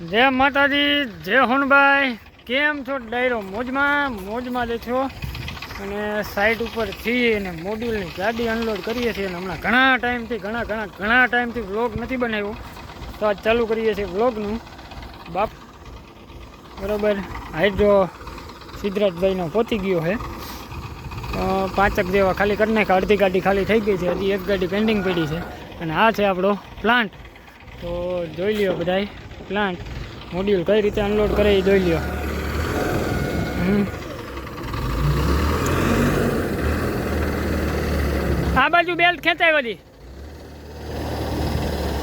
જય માતાજી, જય હોનભાઈ કેમ છો? ડાયરો મોજમાં મોજમાં જ છો? અને સાઈડ ઉપર છીએ અને મોડ્યુલની ગાડી અનલોડ કરીએ છીએ. અને હમણાં ઘણા ટાઈમથી, ઘણા ઘણા ઘણા ટાઈમથી વ્લોગ નથી બનાવ્યો. તો આજ ચાલુ કરીએ છીએ વ્લોગનું બાપ, બરાબર. હાઈડ્રો સિદ્ધરાજભાઈનો પહોંચી ગયો છે. પાંચક જેવા ખાલી કરી નાખે અડધી ગાડી ખાલી થઈ ગઈ છે. હજી એક ગાડી પેન્ડિંગ પડી છે. અને આ છે આપણો પ્લાન્ટ તો જોઈ લ્યો બધાય. प्लांट मॉड्यूल कई रीते अनलोड करे जो लियो आ बाजू बेल्ट खेचाई बधी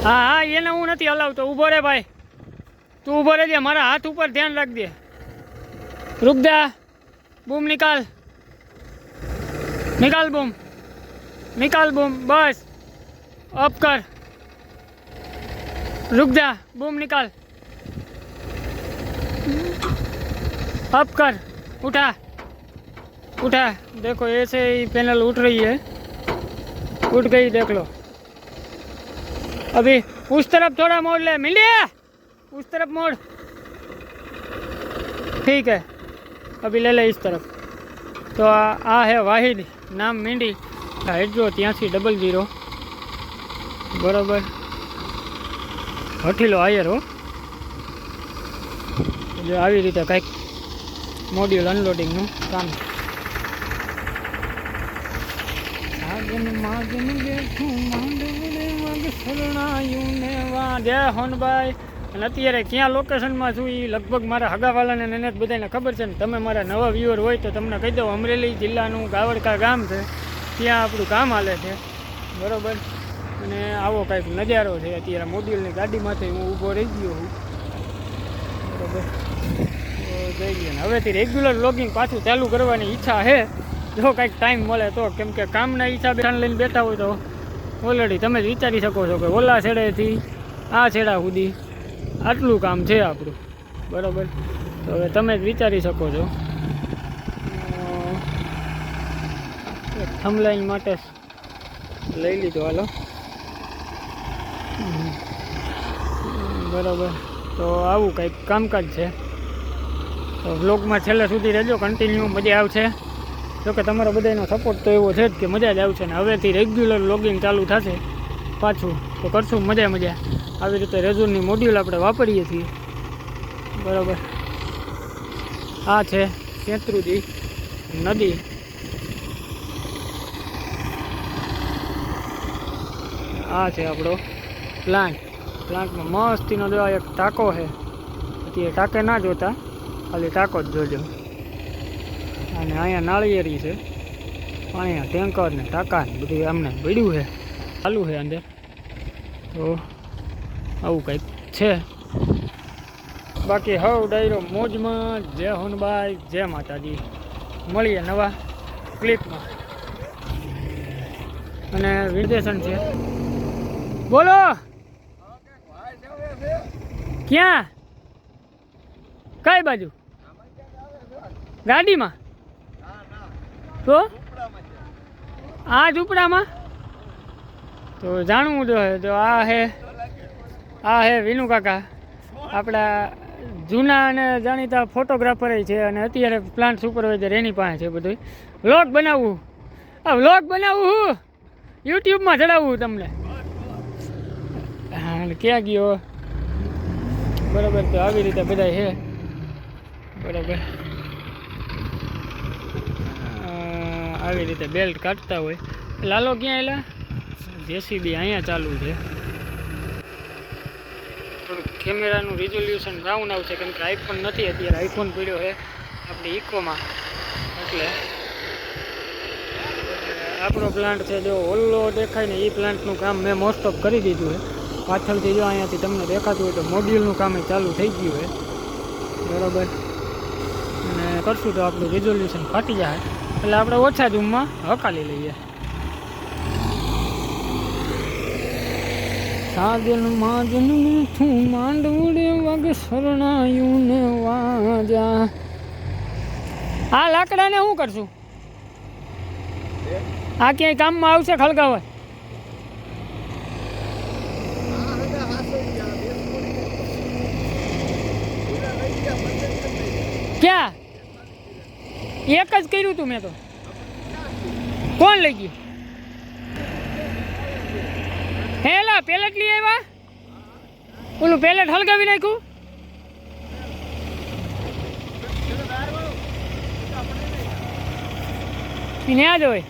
हाँ हाँ ये ना हूँ नहीं हलाव उभो रे भाई तू उभो रह दे मारा हाथ ऊपर ध्यान रख दे रुक दे बूम निकाल निकाल बूम निकाल बूम बस अप कर रुक जा बूम निकाल अप कर उठा उठा देखो ऐसे ही पैनल उठ रही है उठ गई देख लो अभी उस तरफ थोड़ा मोड़ ले मिलिए उस तरफ मोड़ ठीक है अभी ले ले इस तरफ तो आ, आ है वाहिद नाम મીંડી હાઇડ્રો ત્યાંથી ડબલ ઝીરો બરાબર હઠીલો આયર હો જો આવી રીતે કંઈક મોડ્યુલ અનલોડિંગનું કામ. અને અત્યારે ક્યાં લોકેશનમાં છું એ લગભગ મારા હગાવાલાને એને બધાને ખબર છે ને તમે મારા નવા વ્યુઅર હોય તો તમને કહી દઉં, અમરેલી જિલ્લાનું ગાવડકા ગામ છે. ત્યાં આપણું કામ હાલે છે. બરાબર? અને આવો કાંઈક નજારો છે. અત્યારે મોડ્યુલની ગાડીમાંથી હું ઊભો રહી ગયો છું. બરાબર? જઈ ને. હવેથી રેગ્યુલર લોગિંગ પાછું ચાલુ કરવાની ઈચ્છા છે. જો કાંઈક ટાઈમ મળે તો, કેમ કે કામના હિસાબે લઈને બેઠા હોય તો ઓલરેડી તમે જ વિચારી શકો છો કે ઓલા છેડેથી આ છેડા સુધી આટલું કામ છે આપણું. બરાબર? તો હવે તમે જ વિચારી શકો છો. થમલાઈન માટે લઈ લીધો હાલો. બરાબર. તો આવું કંઈક કામકાજ છે. તો વ્લોગમાં છેલ્લે સુધી રહેજો કન્ટિન્યુ મજા આવશે. જોકે તમારો બધાનો સપોર્ટ તો એવો છે જ કે મજા જ આવશે ને હવેથી રેગ્યુલર લોગિંગ ચાલુ થશે પાછું. તો કરશું મજા મજા. આવી રીતે રેઝુરની મોડ્યુલ આપણે વાપરીએ છીએ. બરાબર. આ છે શેત્રુજી નદી. આ છે આપણો પ્લાન્ટ પ્લાન્ટમાં મસ્તીનો જો એક ટાંકો છે. પછી એ ટાંકે ના જોતા. ખાલી ટાંકો જ જોજો. અને અહીંયા નાળિયેરી છે. અહીંયા ટેન્કર ને ટાંકા ને બધું એમને પડ્યું છે. ચાલુ છે અંદર. તો આવું કંઈક છે. બાકી હવ ડાયરો મોજમાં. જય હોનબાઈ જય માતાજી. મળીએ નવા ક્લિપમાં અને વિદેશન છે. બોલો! ક્યાં? કઈ બાજુ? ગાડીમાં? તો? આ ઝૂંપડામાં તો જાણવું જોઈએ તો આ હે આ હે વિનુ કાકા. આપણા જૂના અને જાણીતા ફોટોગ્રાફર છે અને અત્યારે પ્લાન્ટ સુપરવાઇઝર એની પાસે છે બધું વ્લોગ બનાવવું આ વ્લોગ બનાવવું હું યુટ્યુબમાં ચડાવવું તમને. ક્યાં ગયો? બરાબર, તો આવી રીતે બધા છે બરાબર. આવી રીતે બેલ્ટ કાઢતા હોય. લાલો ક્યાં એલા જેસીબી અહીંયા ચાલુ છે. થોડુંક કેમેરાનું રિઝોલ્યુશન ડાઉન આવશે, કેમ કે આઈફોન નથી અત્યારે આઈફોન પડ્યો છે. આપણી ઇકોમાં એટલે આપણો પ્લાન્ટ છે, જો ઓલ્લો દેખાય ને એ પ્લાન્ટનું કામ મેં મોસ્ટ ઓફ કરી દીધું છે. પાછળથી જો અહીંયાથી તમને દેખાતું હોય તો મોડ્યુલનું કામ ચાલુ થઈ ગયું છે. બરાબર. કરશું તો આપણું રિઝોલ્યુશન ફાટી જાય. એટલે આપણે ઓછા રૂમમાં હકાલી લઈએ. સાગન માજન મીઠું માંડવડે વગ શરણાયું ને વાજા. આ લાકડાને શું કરશું? આ ક્યાંય કામમાં આવશે ખળગાવા? ક્યાં? એક જ કર્યું હતું મેં તો. કોણ લઈ ગયું? હેલા, પેલેટ લઈ આવ્યા? ઓલું પેલેટ હલગાવી નાખ્યું? ત્યાં જ હોય.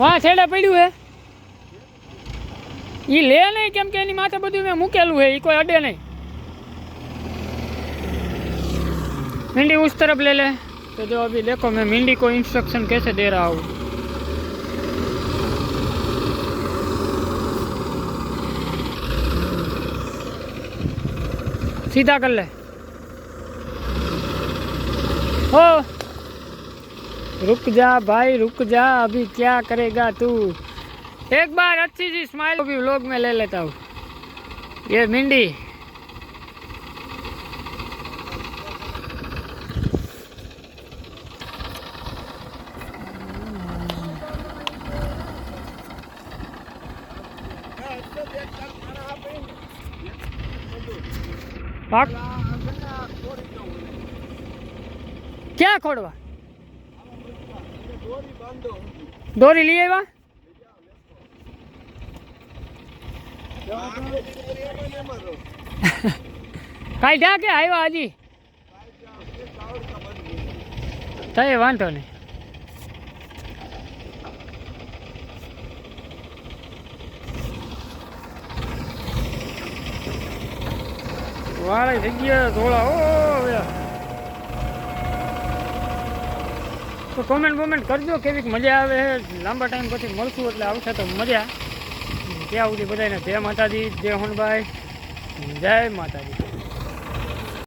વાહ, છેડા પડ્યું હે. એ લે નહીં કેમ કે એની માથે બધું મેં મૂકેલું હે એ કોઈ અડે નહીં ભીંડી ઉસ તરફ લે લે. तो जो अभी देखो, मैं मिंडी को इंस्ट्रक्शन कैसे दे रहा हूँ? सीधा कर ले। हो रुक जा भाई, रुक जा, अभी क्या करेगा तू? एक बार अच्छी सी स्माइल भी व्लॉग में ले लेता हूँ। ये भिंडी ક્યાં ખોડવા? દોરી લઈ આવ્યા? કાઢ્યા કે આવ્યા હજી? તય વાંધો નહીં. વાળા થઈ ગયા ધોળા. ઓ તો કોમેન્ટ કોમેન્ટ કરજો, કેવીક મજા આવે છે. લાંબા ટાઈમ પછી મળશું એટલે આવશે તો મજા. ત્યાં સુધી બધાને જય માતાજી, જય હોનભાઈ જય માતાજી.